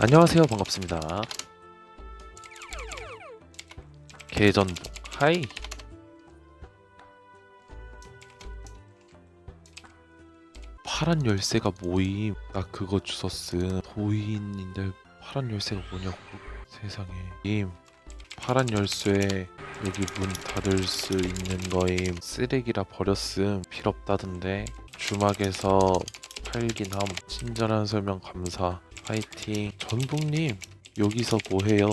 안녕하세요. 반갑습니다. 계전복 하이. 파란 열쇠가 모임. 나 그거 주웠음. 도인인데 파란 열쇠가 뭐냐고 세상에. 임. 파란 열쇠 여기 문 닫을 수 있는 거임. 쓰레기라 버렸음. 필요 없다던데. 주막에서 팔긴 함. 친절한 설명 감사 파이팅. 전북님 여기서 뭐해요?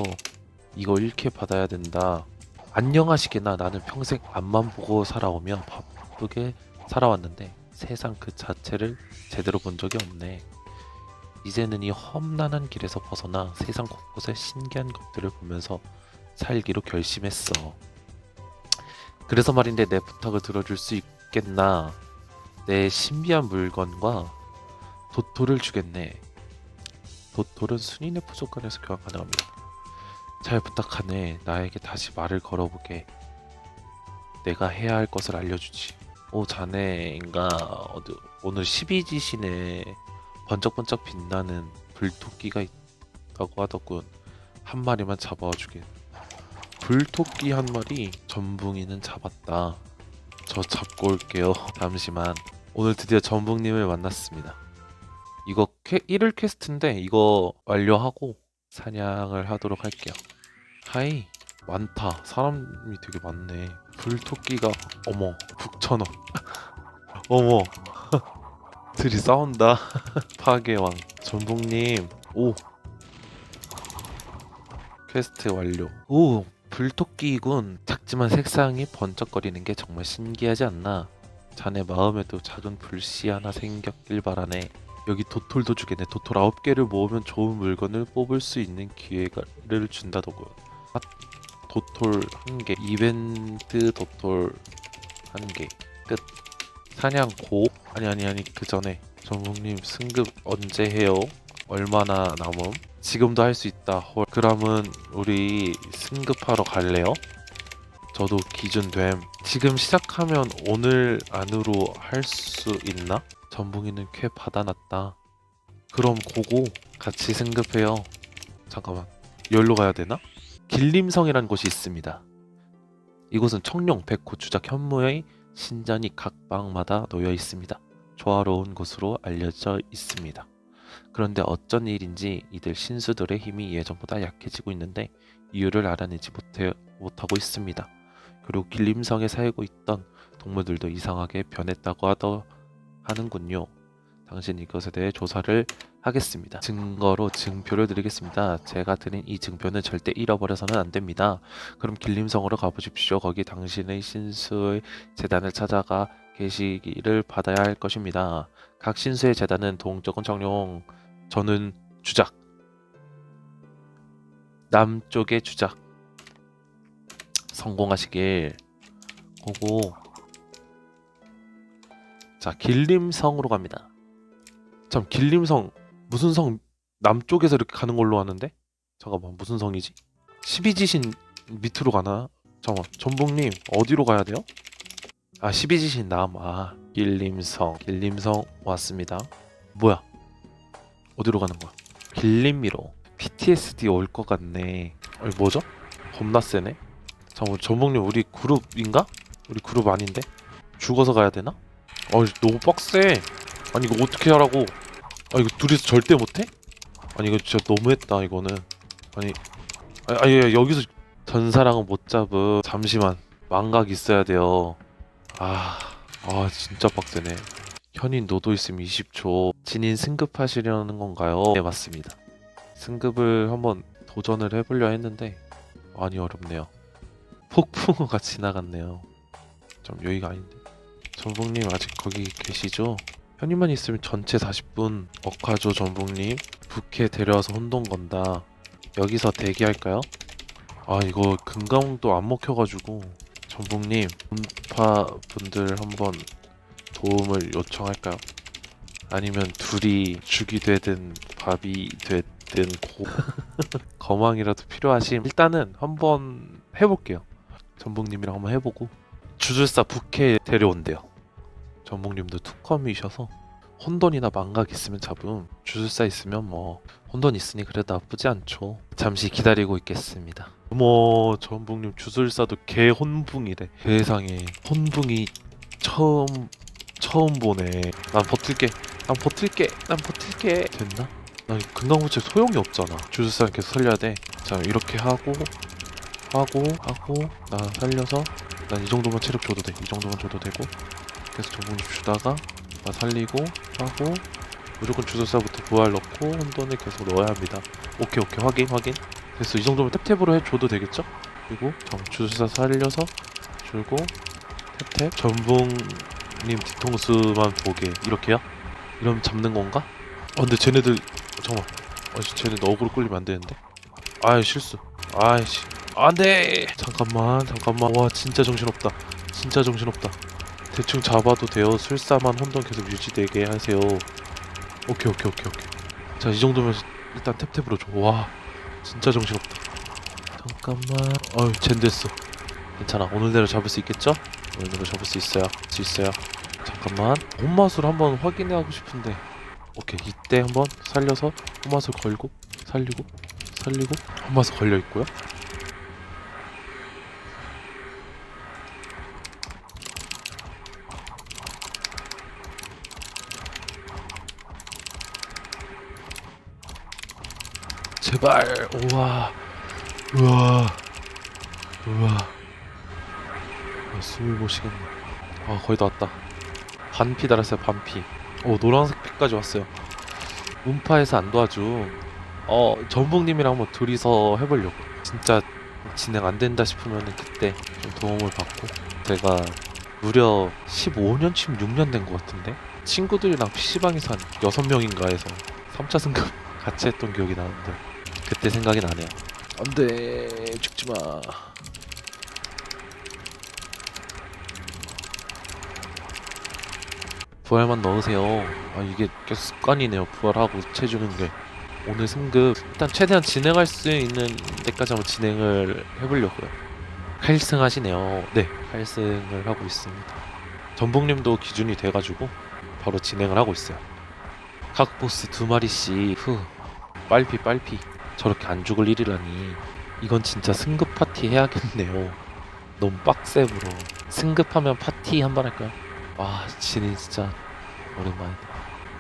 이거 1캐 받아야 된다. 안녕하시게나 나는 평생 앞만 보고 살아오며 바쁘게 살아왔는데 세상 그 자체를 제대로 본 적이 없네. 이제는 이 험난한 길에서 벗어나 세상 곳곳의 신기한 것들을 보면서 살기로 결심했어. 그래서 말인데 내 부탁을 들어줄 수 있겠나? 내 신비한 물건과 도토를 주겠네 도토는 순인의 부족관에서 교환 가능합니다. 잘 부탁하네. 나에게 다시 말을 걸어보게. 내가 해야 할 것을 알려주지. 오 자네인가 어디 오늘 12지신에 번쩍번쩍 빛나는 불토끼가 있다고 하더군. 한 마리만 잡아주게. 불토끼 한 마리 전붕이는 잡았다. 저 잡고 올게요. 잠시만. 오늘 드디어 전붕님을 만났습니다. 이거 퀘, 1일 퀘스트인데 이거 완료하고 사냥을 하도록 할게요. 하이 많다. 사람이 되게 많네. 불토끼가 어머 북천원. 어머 둘이 싸운다. 파괴왕 전복님 오 퀘스트 완료. 오 불토끼이군. 작지만 색상이 번쩍거리는 게 정말 신기하지 않나? 자네 마음에도 작은 불씨 하나 생겼길 바라네. 여기 도톨도 주겠네. 도톨 9개를 모으면 좋은 물건을 뽑을 수 있는 기회를 준다더군. 아, 도톨 1개. 이벤트 도톨 1개. 끝. 사냥 고? 아니 아니 아니 그 전에 전국님 승급 언제 해요? 얼마나 남음? 지금도 할 수 있다. 헐. 그러면 우리 승급하러 갈래요? 저도 기준됨. 지금 시작하면 오늘 안으로 할 수 있나? 전붕이는 쾌 받아놨다. 그럼 고고 같이 승급해요. 잠깐만. 여기로 가야 되나? 길림성이라는 곳이 있습니다. 이곳은 청룡, 백호, 주작, 현무의 신전이 각 방마다 놓여 있습니다. 조화로운 곳으로 알려져 있습니다. 그런데 어쩐 일인지 이들 신수들의 힘이 예전보다 약해지고 있는데 이유를 알아내지 못해, 못하고 있습니다. 그리고 길림성에 살고 있던 동물들도 이상하게 변했다고 하더 하는군요. 당신 이것에 대해 조사를 하겠습니다. 증거로 증표를 드리겠습니다. 제가 드린 이 증표는 절대 잃어버려서는 안 됩니다. 그럼 길림성으로 가보십시오. 거기 당신의 신수의 재단을 찾아가 계시기를 받아야 할 것입니다. 각 신수의 재단은 동쪽은 청룡, 저는 주작, 남쪽의 주작. 성공하시길. 고고. 자, 길림성으로 갑니다. 참, 길림성 무슨 성 남쪽에서 이렇게 가는 걸로 아는데? 잠깐만, 무슨 성이지? 12지신 밑으로 가나? 잠깐만, 전복님 어디로 가야 돼요? 아, 12지신 남. 아, 길림성. 길림성 왔습니다. 뭐야? 어디로 가는 거야? 길림미로. PTSD 올 것 같네. 아니, 뭐죠? 겁나 세네. 잠깐만, 전복님 우리 그룹인가? 우리 그룹 아닌데? 죽어서 가야 되나? 아 너무 빡세. 아니 이거 어떻게 하라고? 아 이거 둘이서 절대 못해? 아니 이거 진짜 너무했다 이거는. 아니 아니, 아니 여기서 전사랑은 못 잡음. 잠시만. 망각 있어야 돼요. 아, 아 진짜 빡세네. 현인 노도 있으면 20초. 진인 승급하시려는 건가요? 네 맞습니다. 승급을 한번 도전을 해보려 했는데 많이 어렵네요. 폭풍우가 지나갔네요. 좀 여기가 아닌데 전북님 아직 거기 계시죠? 현이만 있으면 전체 40분 억하죠 전북님. 부캐 데려와서 혼동 건다. 여기서 대기할까요? 아 이거 금강도 안 먹혀가지고. 전북님 분파 분들 한번 도움을 요청할까요? 아니면 둘이 죽이 되든 밥이 되든 고 거망이라도 필요하심. 일단은 한번 해볼게요. 전북님이랑 한번 해보고. 주술사 부캐 데려온대요 전복님도 투컴이셔서 혼돈이나 망각 있으면 잡음 주술사 있으면 뭐 혼돈 있으니 그래도 나쁘지 않죠. 잠시 기다리고 있겠습니다. 어머 전북님 주술사도 개 혼붕이래. 세상에 혼붕이 처음 처음 보네. 난 버틸게 난 버틸게 난 버틸게. 됐나? 나 금강부채 소용이 없잖아. 주술사는 계속 살려야 돼자 이렇게 하고 하고 하고 나 살려서 난 이 정도만 체력 줘도 돼이 정도만 줘도 되고 계속 전북님 주다가 나 살리고 하고 무조건 주술사부터 부활 넣고 혼돈을 계속 넣어야 합니다. 오케이 오케이. 확인 확인. 됐어. 이 정도면 탭탭으로 해줘도 되겠죠? 그리고 정 주술사 살려서 줄고 탭탭. 전붕님 뒤통수만 보게. 이렇게요? 이러면 잡는 건가? 아 근데 쟤네들 잠깐만. 아씨 쟤네들 어그로 끌리면 안 되는데. 아이 실수. 아이씨. 안돼! 잠깐만 잠깐만. 와 진짜 정신없다. 진짜 정신없다 대충 잡아도 돼요. 술사만 혼돈 계속 유지되게 하세요. 오케이 오케이 오케이 오케이. 자 이 정도면 일단 탭탭으로 줘 와 진짜 정신없다. 잠깐만. 어휴 젠 됐어. 괜찮아. 오늘대로 잡을 수 있겠죠? 오늘대로 잡을 수 있어요 할수 있어요 잠깐만. 혼맛을 한번 확인하고 싶은데. 오케이 이때 한번 살려서 혼맛을 걸고 살리고 살리고. 혼맛을 걸려 있고요 제발. 우와. 우와. 우와. 아, 숨을 못 쉬겠네. 아 거의 다 왔다. 반피 달았어요 반피. 오 노란색 피까지 왔어요. 문파에서 안 도와줘. 어 전북님이랑 한번 둘이서 해보려고. 진짜 진행 안 된다 싶으면 그때 좀 도움을 받고. 제가 무려 15년 16년 된 것 같은데? 친구들이랑 PC방에서 한 6명인가 해서 3차 승급 같이 했던 기억이 나는데 그때 생각이 나네요. 안돼 죽지마. 부활만 넣으세요. 아 이게 계속 습관이네요 부활하고 채주는 게. 오늘 승급. 일단 최대한 진행할 수 있는 데까지 한번 진행을 해보려고요. 8승 하시네요. 네 8승을 하고 있습니다. 전복님도 기준이 돼가지고 바로 진행을 하고 있어요. 각 보스 두 마리씩. 후. 빨피 빨피 저렇게 안 죽을 일이라니 이건 진짜 승급 파티 해야겠네요 너무 빡세브로 승급하면 파티 한 번 할까요? 와 진이 진짜 오랜만이다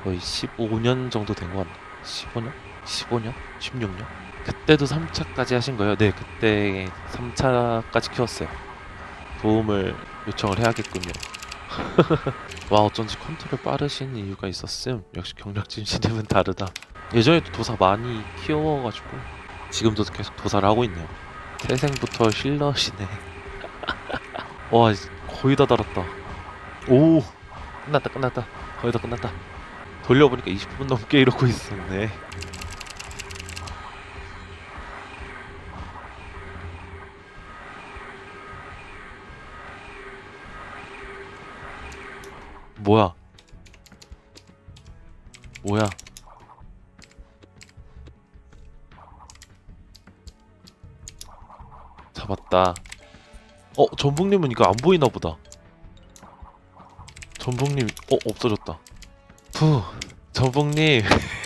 거의 15년 정도 된 것 같네 15년? 15년? 16년? 그때도 3차까지 하신 거예요? 네 그때 3차까지 키웠어요 도움을 요청을 해야겠군요 와 어쩐지 컨트롤 빠르신 이유가 있었음. 역시 경력진 시대는 다르다. 예전에도 도사 많이 키워가지고 지금도 계속 도사를 하고 있네요. 태생부터 힐러시네. 와 거의 다 달았다. 오! 끝났다 끝났다. 거의 다 끝났다. 돌려보니까 20분 넘게 이러고 있었네 뭐야 뭐야 잡았다 어 전북님은 이거 안 보이나 보다 전북님 어 없어졌다 푸 전북님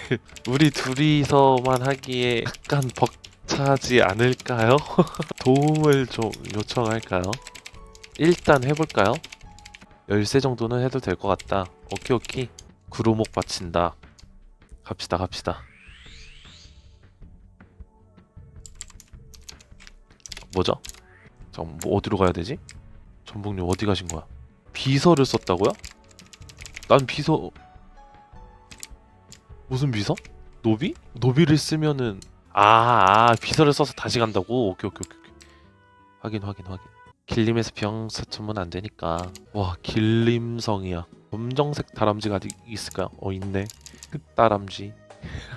우리 둘이서만 하기에 약간 벅차지 않을까요? 도움을 좀 요청할까요? 일단 해볼까요? 열쇠 정도는 해도 될 것 같다 오케이 오케이 구루목 바친다 갑시다 갑시다 뭐죠? 잠깐 뭐 어디로 가야 되지? 전북님 어디 가신 거야? 비서를 썼다고요? 난 비서 무슨 비서? 노비? 노비를 쓰면은 아, 아 비서를 써서 다시 간다고? 오케이 오케이 오케이. 확인 확인 확인 길림에서 병 사천은 안 되니까. 와 길림성이야. 검정색 다람쥐가 어디 있을까요? 어 있네. 흑다람쥐.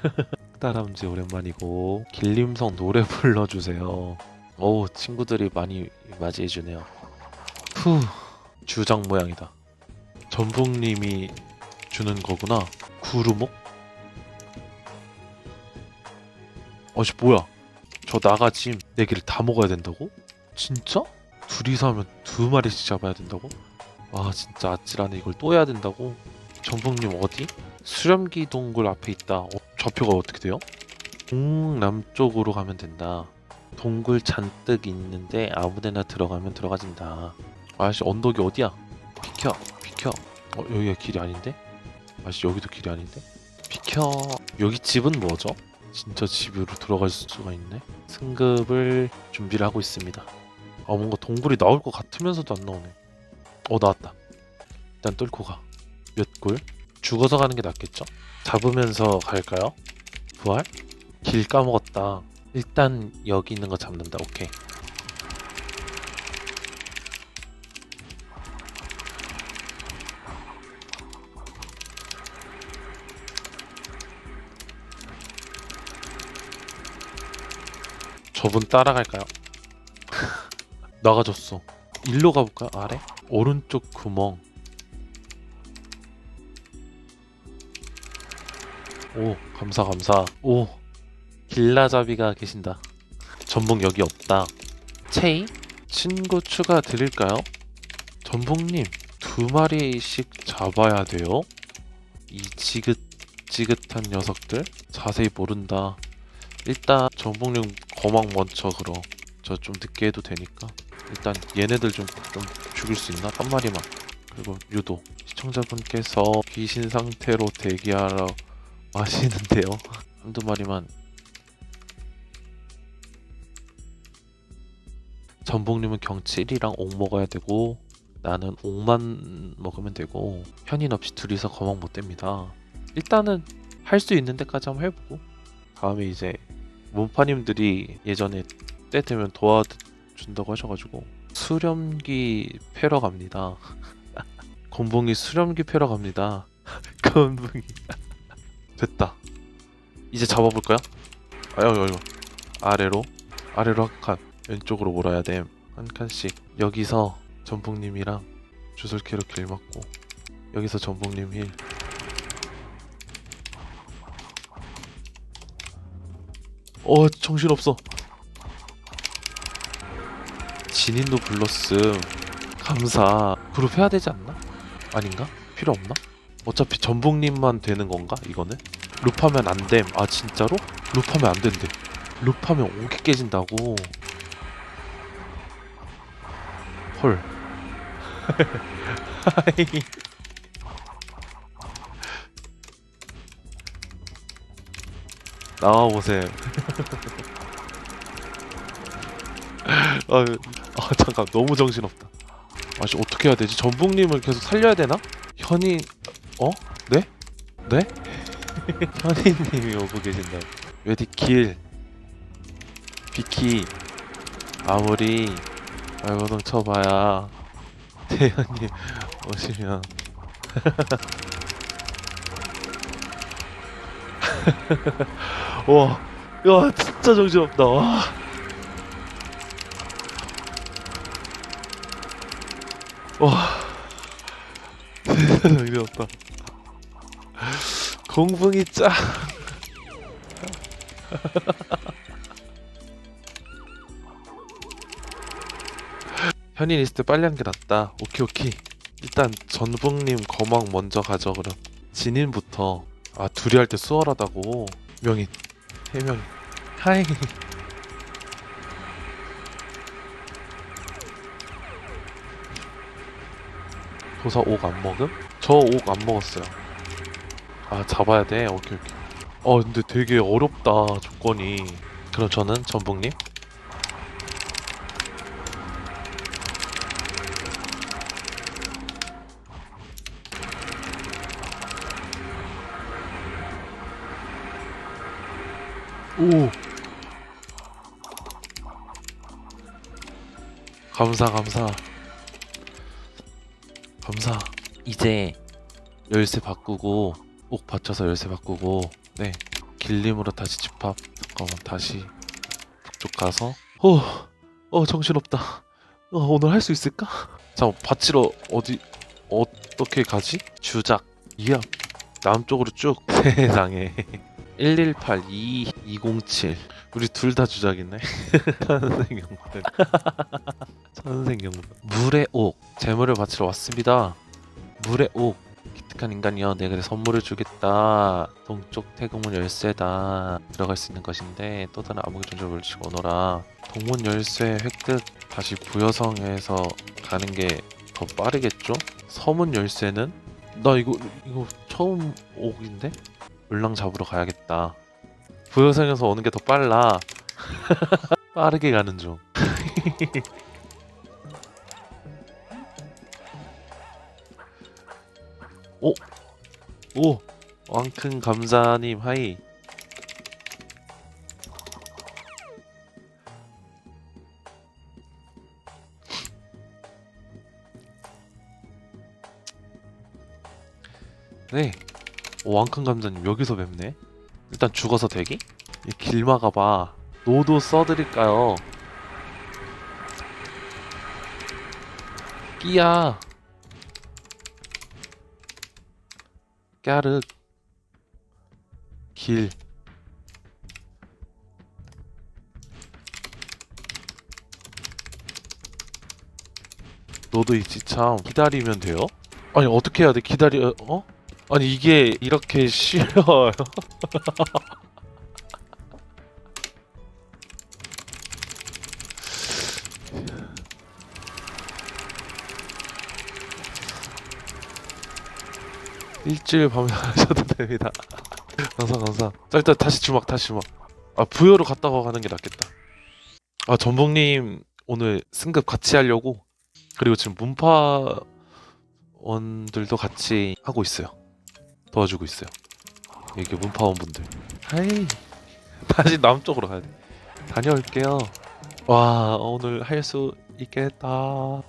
흑다람쥐 오랜만이고. 길림성 노래 불러주세요. 어우 친구들이 많이 맞이해주네요. 후 주장 모양이다. 전북님이 주는 거구나. 구루목? 어씨 뭐야? 저 나가짐 네 개를 다 먹어야 된다고? 진짜? 둘이서 하면 두 마리씩 잡아야 된다고? 와 진짜 아찔하네 이걸 또 해야 된다고? 전북님 어디? 수렴기 동굴 앞에 있다. 어, 좌표가 어떻게 돼요? 음, 남쪽으로 가면 된다. 동굴 잔뜩 있는데 아무데나 들어가면 들어가진다. 아저씨 언덕이 어디야? 비켜, 비켜. 어 여기가 길이 아닌데? 아저씨 여기도 길이 아닌데? 비켜. 여기 집은 뭐죠? 진짜 집으로 들어갈 수가 있네. 승급을 준비를 하고 있습니다. 아 뭔가 동굴이 나올 것 같으면서도 안 나오네. 어 나왔다. 일단 뚫고 가. 몇 골? 죽어서 가는 게 낫겠죠? 잡으면서 갈까요? 부활? 길 까먹었다. 일단 여기 있는 거 잡는다. 오케이. 저분 따라갈까요? 나가졌어. 일로 가볼까요? 아래? 오른쪽 구멍. 오, 감사 감사. 오, 길라잡이가 계신다. 전복 여기 없다. 체이? 친구 추가 드릴까요? 전복님, 두 마리씩 잡아야 돼요? 이 지긋지긋한 녀석들? 자세히 모른다. 일단 전복님 거막 먼저 그럼. 저 좀 늦게 해도 되니까. 일단 얘네들 좀, 좀 죽일 수 있나? 한 마리만. 그리고 유도. 시청자분께서 귀신 상태로 대기하러 하시는데요. 한두 마리만 전복님은 경치 1이랑 옥 먹어야 되고 나는 옥만 먹으면 되고 현인 없이 둘이서 거막 못 됩니다. 일단은 할 수 있는 데까지 한번 해보고 다음에 이제 문파님들이 예전에 때 되면 도와 준다고 하셔가지고 수렴기 패러 갑니다. 곤봉이 수렴기 패러 갑니다. 곤봉이 됐다. 이제 잡아볼까요? 아유 아유 아래로 아래로 한 칸. 왼쪽으로 몰아야 돼. 한 칸씩. 여기서 전복님이랑 주술캐로 길 맞고 여기서 전복님 힐. 어 정신 없어. 진인도 불렀음. 감사. 그룹 해야 되지 않나? 아닌가? 필요 없나? 어차피 전복님만 되는 건가? 이거는? 룹하면 안 됨. 아 진짜로? 룹하면 안 된대. 룹하면 오게 깨진다고. 헐. 하이. 나와 보세요. 아, 아 잠깐 너무 정신 없다. 아씨 어떻게 해야 되지? 전북님을 계속 살려야 되나? 현이 어? 네? 네? 현이님이 오고 계신다. 웨디 킬 비키 아무리 말고동 쳐봐야 태현님 오시면 와, 야 진짜 정신없다. 와. 와, 정신없다. 공붕이 짱. 현인 때 빨리 한 게 낫다. 오케이 오케이. 일단 전북님 거막 먼저 가져 그럼. 진인부터. 아 둘이 할 때 수월하다고. 명인. 해명인. 하이. 도사 옥 안 먹음? 저 옥 안 먹었어요. 아 잡아야 돼. 오케이 오케이. 어 근데 되게 어렵다 조건이. 그럼 저는 전북님. 오. 감사 감사. 감사. 이제 열쇠 바꾸고 옥 받쳐서 열쇠 바꾸고 네 길림으로 다시 집합. 잠깐만 다시 북쪽 가서. 어, 어 정신없다. 어, 오늘 할 수 있을까? 잠 받치러 어디 어떻게 가지? 주작. 이야 남쪽으로 쭉 세상에. 118 2 207 우리 둘 다 주작이네 천생연분 천생연분 물의 옥 재물을 바치러 왔습니다 물의 옥 착한 인간이여 내가 선물을 주겠다. 동쪽 태국문 열쇠다. 들어갈 수 있는 것인데 또 다른 암흑의 존재를 물리치고 오너라. 동문 열쇠 획득 다시 부여성에서 가는 게 더 빠르겠죠? 서문 열쇠는? 나 이거 이거 처음 오기인데? 을랑 잡으러 가야겠다. 부여성에서 오는 게 더 빨라. 빠르게 가는 중 오! 오! 왕큰 감자님 하이 네 오, 왕큰 감자님 여기서 뵙네 일단 죽어서? 이길 막아봐 노도 써드릴까요? 끼야 까르 길. 너도 있지 참. 기다리면 돼요? 아니 어떻게 해야 돼? 기다려 어? 아니 이게 이렇게 쉬워요 일주일 밤에 하셔도 됩니다. 감사 감사. 자 일단 다시 주막 다시 주막. 아 부여로 갔다가 가는 게 낫겠다. 아 전복님 오늘 승급 같이 하려고 그리고 지금 문파원들도 같이 하고 있어요. 도와주고 있어요. 여기 문파원 분들. 하이. 다시 남쪽으로 가야 돼. 다녀올게요. 와 오늘 할 수 있겠다.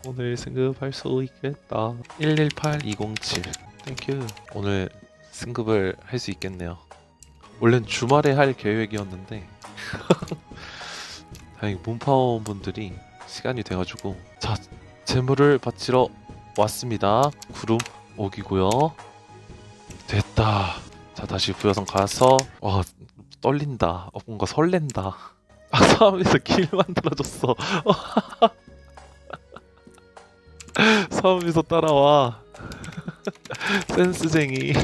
오늘 승급할 수 있겠다. 118207 땡큐 오늘 승급을 할 수 있겠네요. 원래는 주말에 할 계획이었는데 다행히 문파원 분들이 시간이 돼가지고 자 재물을 바치러 왔습니다. 구름 오기고요. 됐다. 자 다시 부여성 가서 와 떨린다. 어, 뭔가 설렌다. 아 사람에서 길 만들어줬어. 사람에서 따라와 센스쟁이.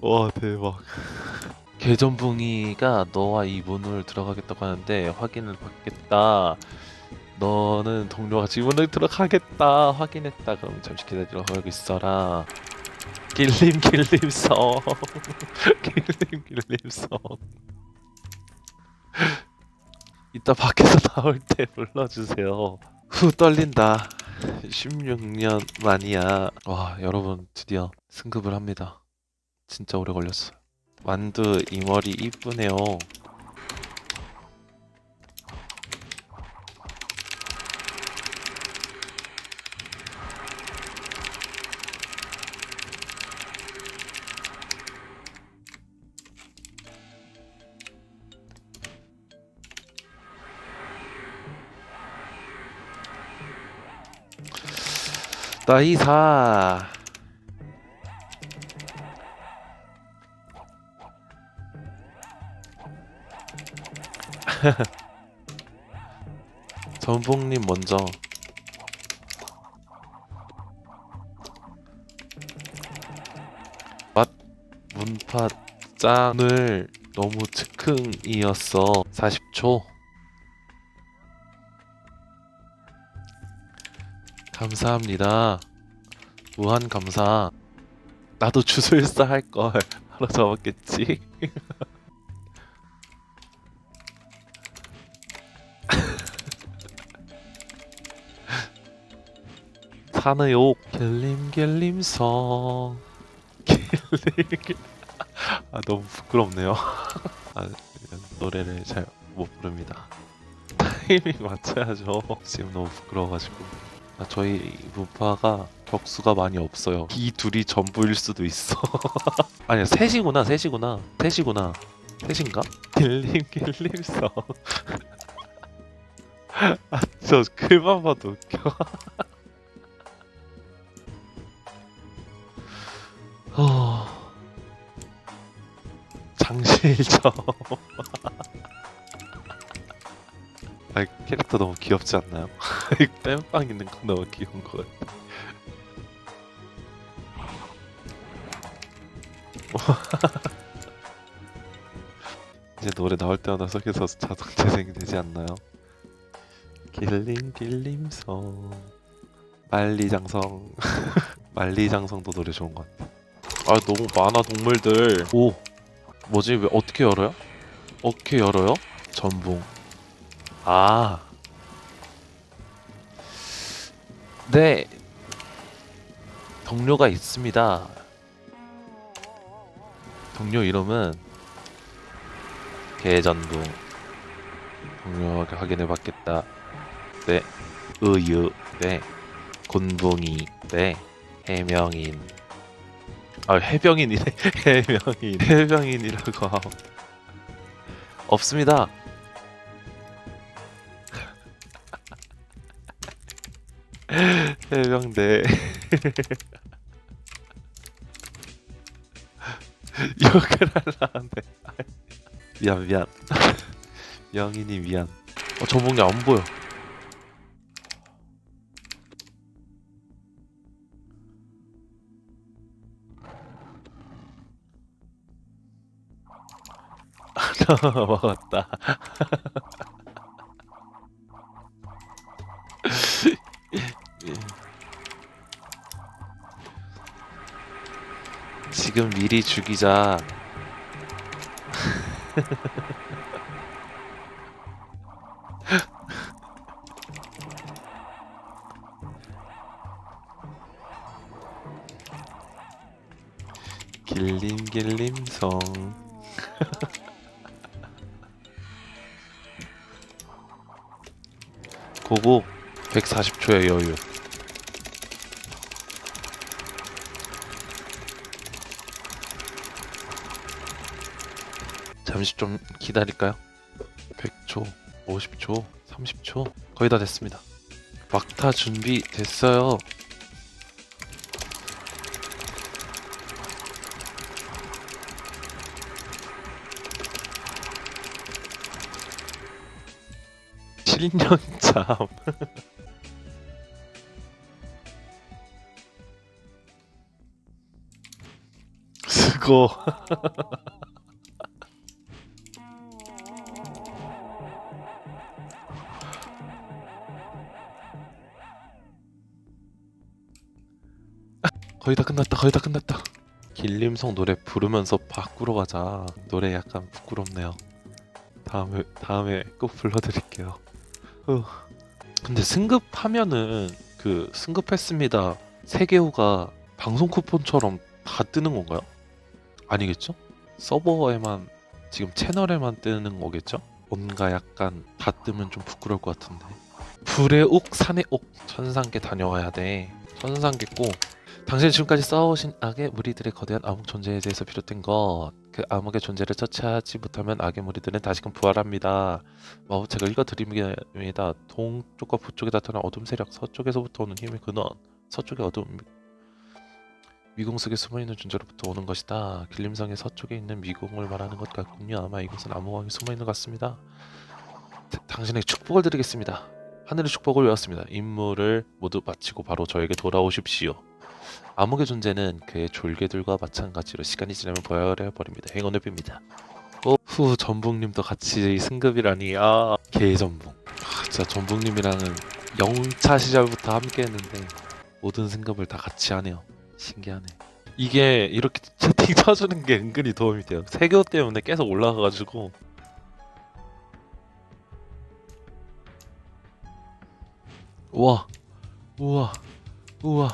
와 대박. 개전붕이가 너와 이 문을 들어가겠다고 하는데 확인을 받겠다. 너는 동료와 같이 문을 들어가겠다. 확인했다. 그럼 잠시 기다리러 가고 있어라. 길림 길림성. 길림 길림성. 이따 밖에서 나올 때 불러주세요 후 떨린다. 16년 만이야. 와 여러분 드디어 승급을 합니다. 진짜 오래 걸렸어. 만두 이 머리 이쁘네요 나이사. 전복님 먼저. 맛 문파 짱을 너무 즉흥이었어 40초 감사합니다. 무한 감사. 나도 주술사 할 걸. 하루 잡았겠지. 사느욕. 갤림갤림성. 갤림 아 너무 부끄럽네요. 아 노래를 잘 못 부릅니다. 타이밍 맞춰야죠. 지금 너무 부끄러워가지고. 아, 저희 무파가 격수가 많이 없어요. 이 둘이 전부일 수도 있어. 아니야 셋이구나 셋이구나. 셋이구나. 셋인가? 갤림갤림성 아 저 글만 봐도 웃겨. 어... 장실점. 캐릭터 너무 귀엽지 않나요? 땜빵 있는 거 너무 귀여운 것 같아. 이제 노래 나올 때마다 속에서 자동 재생이 되지 않나요? 길림 길림성 만리장성 만리장성도 노래 좋은 것 같아. 아 너무 많아 동물들. 오 뭐지 왜 어떻게 열어요? 어떻게 열어요? 전봉. 아. 네. 동료가 있습니다. 동료 이름은 개전동. 동료 확인해 봤겠다. 네. 의유. 네. 곤붕이. 네. 해명인. 아, 해병인이네. 해명인. 해병인이라고 함. 없습니다. 해병대. 욕을 하려는데. 미안, 미안. 명인이 미안. 어, 저봉이 안 보여. 먹었다. 지금 미리 죽이자. 길림길림성. 고고 140초의 여유. 잠시 좀 기다릴까요? 100초, 50초, 30초 거의 다 됐습니다. 막타 준비 됐어요. 칠년잠 수고. 거의 다 끝났다. 거의 다 끝났다. 길림성 노래 부르면서 바꾸러 가자. 노래 약간 부끄럽네요. 다음에 다음에 꼭 불러드릴게요. 후. 근데 승급하면은 그 승급했습니다. 세계호가 방송 쿠폰처럼 다 뜨는 건가요? 아니겠죠? 서버에만 지금 채널에만 뜨는 거겠죠? 뭔가 약간 다 뜨면 좀 부끄러울 것 같은데. 불의 옥 산의 옥 천상계 다녀와야 돼. 천상계 꼭 당신이 지금까지 쌓아오신 악의 무리들의 거대한 암흑 존재에 대해서 비롯된 것. 그 암흑의 존재를 처치하지 못하면 악의 무리들은 다시금 부활합니다. 마법책을 읽어드립니다. 동쪽과 북쪽에 나타난 어둠 세력, 서쪽에서부터 오는 힘의 근원, 서쪽의 어둠, 미궁 속에 숨어있는 존재로부터 오는 것이다. 길림성의 서쪽에 있는 미궁을 말하는 것 같군요. 아마 이곳은 암호왕이 숨어있는 것 같습니다. 다- 당신에게 축복을 드리겠습니다. 하늘의 축복을 외웠습니다. 임무를 모두 마치고 바로 저에게 돌아오십시오. 암흑의 존재는 그의 졸개들과 마찬가지로 시간이 지나면 부활해 버립니다. 행운을 빕니다. 어, 후 전북님도 같이 승급이라니 아 개전북. 아, 진짜 전북님이랑은 영차 시절부터 함께했는데 모든 승급을 다 같이 하네요. 신기하네. 이게 이렇게 채팅 쳐주는 게 은근히 도움이 돼요. 세교 때문에 계속 올라가가지고 우와 우와 우와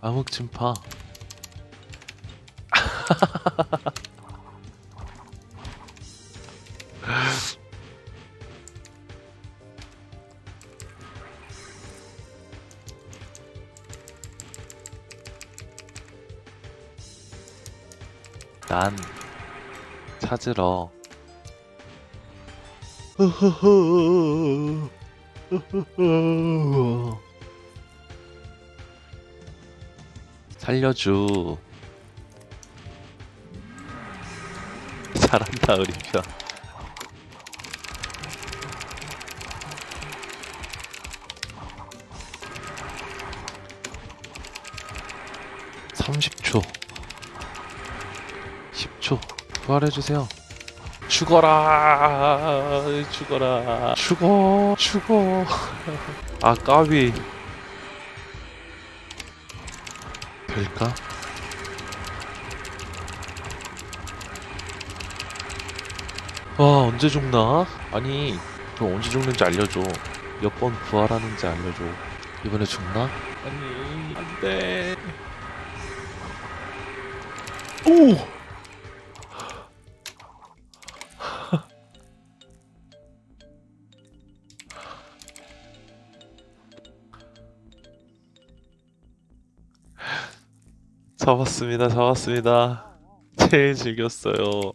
암흑 진파 난 찾으러. 살려줘 잘한다 우리 편 부활해주세요 죽어라 죽어라 죽어 죽어 아 까비 될까? 와 언제 죽나? 아니 저 언제 죽는지 알려줘 몇 번 부활하는지 알려줘 이번에 죽나? 아니 안돼 오! 잡았습니다 잡았습니다. 제일 즐겼어요.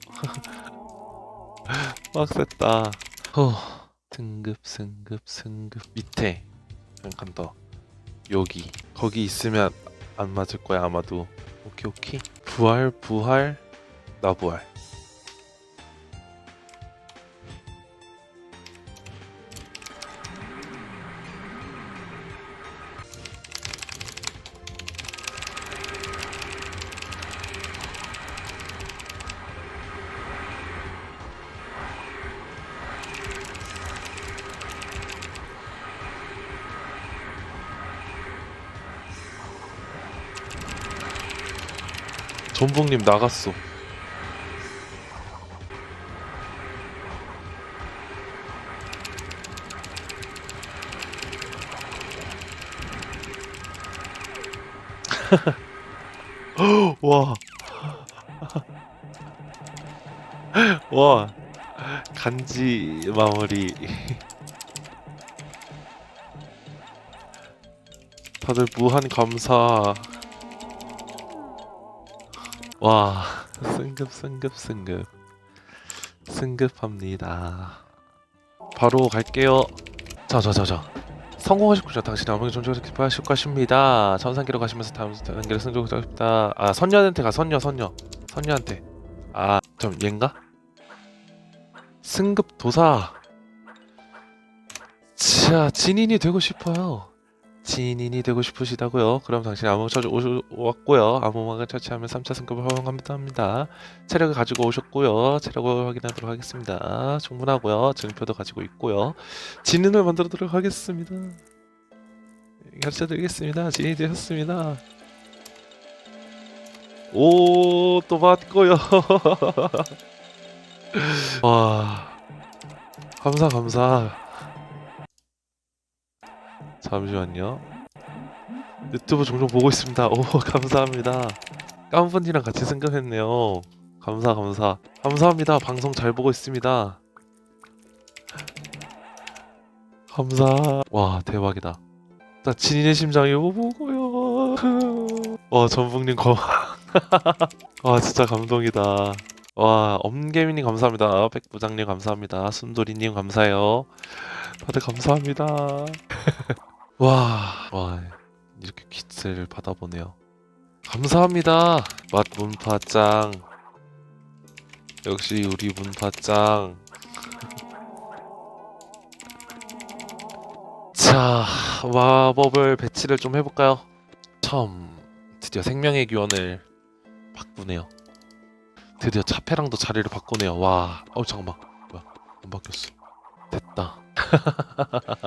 빡셌다. 후 승급 승급 승급 밑에. 잠깐 더. 여기. 거기 있으면 안 맞을 거야 아마도. 오케이 오케이. 부활 부활 나 부활 전봉님 나갔어 와. 와. 간지 마무리. 다들 무한 감사. 와. 승급 승급 승급. 승급합니다. 바로 갈게요. 자, 자, 자, 자. 성공하셨군요. 당신 아무리 존중해서 기뻐하실 것입니다. 전산기로 가시면서 다음 단계를 승격하고 싶다. 아 선녀한테 가 선녀 선녀 선녀한테. 아좀 얘인가? 승급 도사. 자 진인이 되고 싶어요. 진인이 되고 싶으시다고요? 그럼 당신 암흑 처지 오셨고요. 암흑막을 처치하면 3차 승급을 허용합니다. 체력을 가지고 오셨고요. 체력을 확인하도록 하겠습니다. 충분하고요. 증표도 가지고 있고요. 진인을 만들도록 하겠습니다. 가르쳐 드리겠습니다. 진이 되셨습니다. 오, 또 맞고요. 와, 감사, 감사. 잠시만요. 유튜브 종종 보고 있습니다. 오, 감사합니다. 깜분이랑 같이 승급했네요. 감사, 감사. 감사합니다. 방송 잘 보고 있습니다. 감사. 와 대박이다. 나 진인의 심장이 오보고요. 와 전북님 거. 와 진짜 감동이다. 와 엄개미님 감사합니다. 백부장님 감사합니다. 순돌이님 감사해요. 다들 감사합니다. 와, 와 이렇게 퀴즈를 받아보네요. 감사합니다. 맛 문파짱. 역시 우리 문파짱. 자, 마법을 배치를 좀 해볼까요? 처음 드디어 생명의 기원을 바꾸네요. 드디어 차페랑도 자리를 바꾸네요. 와, 어 잠깐만, 뭐야? 안 바뀌었어. 됐다.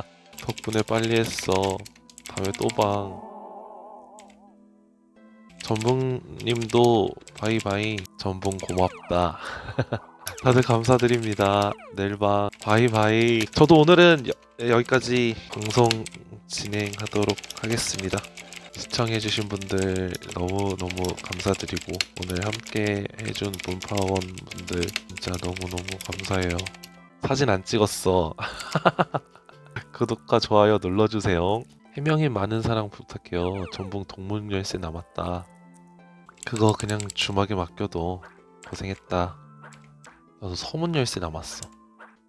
덕분에 빨리 했어. 다음에 또 방. 전붕님도 바이바이. 전붕 고맙다. 다들 감사드립니다. 내일 봐. 바이바이. 저도 오늘은 여, 여기까지 방송 진행하도록 하겠습니다. 시청해주신 분들 너무너무 감사드리고 오늘 함께 해준 문파원 분들 진짜 너무너무 감사해요. 사진 안 찍었어. 구독과 좋아요 눌러주세요. 해명이 많은 사랑 부탁해요. 전봉 동물 열쇠 남았다. 그거 그냥 주막에 맡겨도 고생했다. 나도 서문 열쇠 남았어.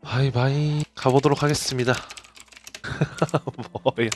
바이바이 가보도록 하겠습니다. 뭐야?